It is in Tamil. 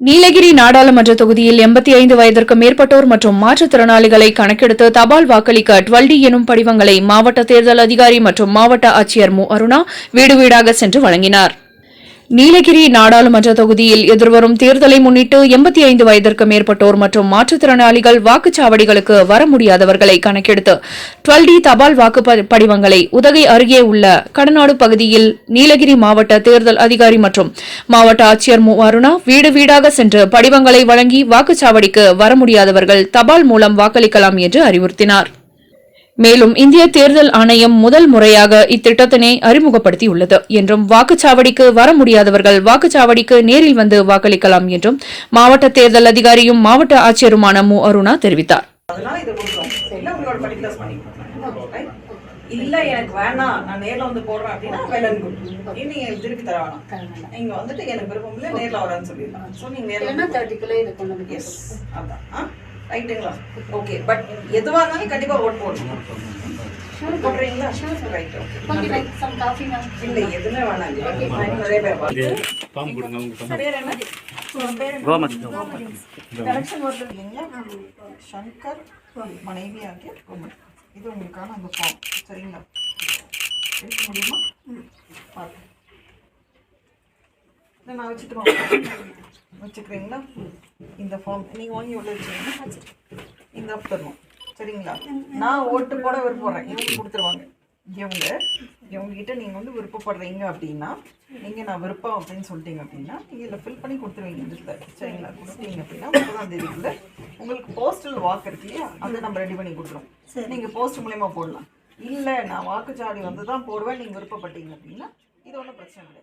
நீலகிரி நாடாளுமன்ற தொகுதியில் எண்பத்தி ஐந்து வயதிற்கு மேற்பட்டோர் மற்றும் மாற்றுத்திறனாளிகளை கணக்கெடுத்து தபால் வாக்களிக்க டுவல்டி எனும் படிவங்களை மாவட்ட தேர்தல் அதிகாரி மற்றும் மாவட்ட ஆட்சியர் மு. அருணா வீடு வீடாக சென்று வழங்கினார். நீலகிரி நாடாளுமன்ற தொகுதியில் எதிர்வரும் தேர்தலை முன்னிட்டு எண்பத்தி ஐந்து வயதிற்கு மேற்பட்டோர் மற்றும் மாற்றுத்திறனாளிகள் வாக்குச்சாவடிகளுக்கு வர முடியாதவர்களை கணக்கெடுத்து டுவெல் டி தபால் வாக்கு படிவங்களை உதகை அருகே உள்ள கடநாடு பகுதியில் நீலகிரி மாவட்ட தேர்தல் அதிகாரி மற்றும் மாவட்ட ஆட்சியர் மு அருணா வீடு வீடாக சென்று படிவங்களை வழங்கி வாக்குச்சாவடிக்கு வர முடியாதவர்கள் தபால் மூலம் வாக்களிக்கலாம் என்று அறிவுறுத்தினார். மேலும் இந்திய தேர்தல் ஆணையம் முதல் முறையாக இத்திட்டத்தினை அறிமுகப்படுத்தியுள்ளது என்றும் வாக்குச்சாவடிக்கு வர முடியாதவர்கள் வாக்குச்சாவடிக்கு நேரில் வந்து வாக்களிக்கலாம் என்றும் மாவட்ட தேர்தல் அதிகாரியும் மாவட்ட ஆட்சியருமான மு. அருணா தெரிவித்தார். இல்லை எனக்கு வேணாம். நான் நேரில் வந்து போடுறேன் அப்படின்னா வெல் அண்ட் குட் நீங்க திருப்பி தர வேணாம் நீங்க வந்துட்டு எனக்கு விருப்பம் இல்லை நேரில் வரேன்னு சொல்லிடலாம். ஸோ நீங்க நேரில் தேர்ட்டிக்குள்ளே இதை கொண்டு வந்து எஸ் அதான். ஆ? ரைட்டுங்களா ஓகே பட் எதுவாக இருந்தாலும் கண்டிப்பாக ஓட் போடணும். போடுறீங்களா? ரைட் ஓகே சம் காஃபி இல்லை எதுவுமே வேணாம் நிறைய பேர் பேர் என்ன? கரெக்ஷன் வருது இல்லைங்களா சங்கர் மனைவி ஆகிய கோமதி இது உங்களுக்கான அந்த ஃபார்ம் சரிங்களா? எடுக்க முடியுமா? பார்த்து இதை நான் வச்சுட்டு வச்சுக்கிறீங்களா? இந்த ஃபார்ம் நீங்கள் வாங்கி உள்ள வச்சுருங்க இந்த தரணும் சரிங்களா? நான் ஓட்டு போட விருப்பப்படுறேன். இவங்க கொடுத்துருவாங்க. இவங்க இவங்ககிட்ட நீங்கள் வந்து விருப்பப்படுறீங்க அப்படின்னா நீங்கள் நான் விருப்பம் அப்படின்னு சொல்லிட்டீங்க அப்படின்னா நீங்கள் இதில் ஃபில் பண்ணி கொடுத்துருவீங்க இதில். சரிங்களா? கொடுத்தீங்க அப்படின்னா முப்பதாம் தேதிக்குள்ள உங்களுக்கு போஸ்டல் வாக்கு இருக்கு இல்லையா? அதை நம்ம ரெடி பண்ணி கொடுத்துருவோம். நீங்கள் போஸ்ட் மூலயமா போடலாம். இல்லை நான் வாக்குச்சாவடி வந்து தான் போடுவேன். நீங்கள் விருப்பப்பட்டீங்க அப்படின்னா இது ஒன்றும் பிரச்சனை இல்லை